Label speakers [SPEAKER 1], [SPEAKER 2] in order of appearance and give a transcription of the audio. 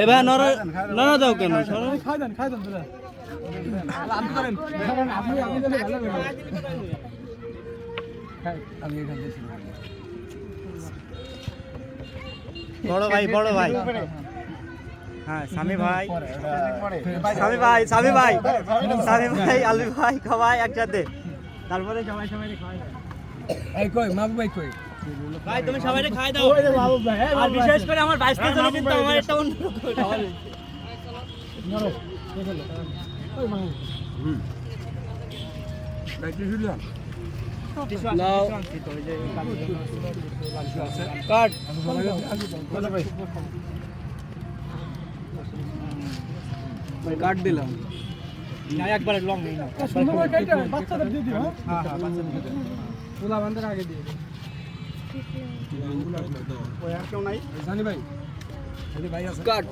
[SPEAKER 1] এ ভাই নর নর দাও কেন? বড় ভাই বড় ভাই। হ্যাঁ স্বামী ভাই। স্বামী ভাই স্বামী ভাই। স্বামী ভাই আলু ভাই খাওয়াই একসাথে। তারপরে সবাই সবাই খাওয়াই ভাই তুমি সবাই খাই দাও। আর বিশেষ করে আমার বাইশটা জন্য কিন্তু আমার একটা অন্য খাওয়া নাও। কাট। কাট দিলাম। একবারে লং নেই না
[SPEAKER 2] বাচ্চাদের দিয়ে দিও
[SPEAKER 1] হ্যাঁ। হ্যাঁ বাচ্চা
[SPEAKER 2] তুলা বান্ধের আগে দিয়ে দিও
[SPEAKER 1] ওই আর কেউ নাই?
[SPEAKER 2] জানি ভাই। যদি ভাই আছে।
[SPEAKER 1] কাট।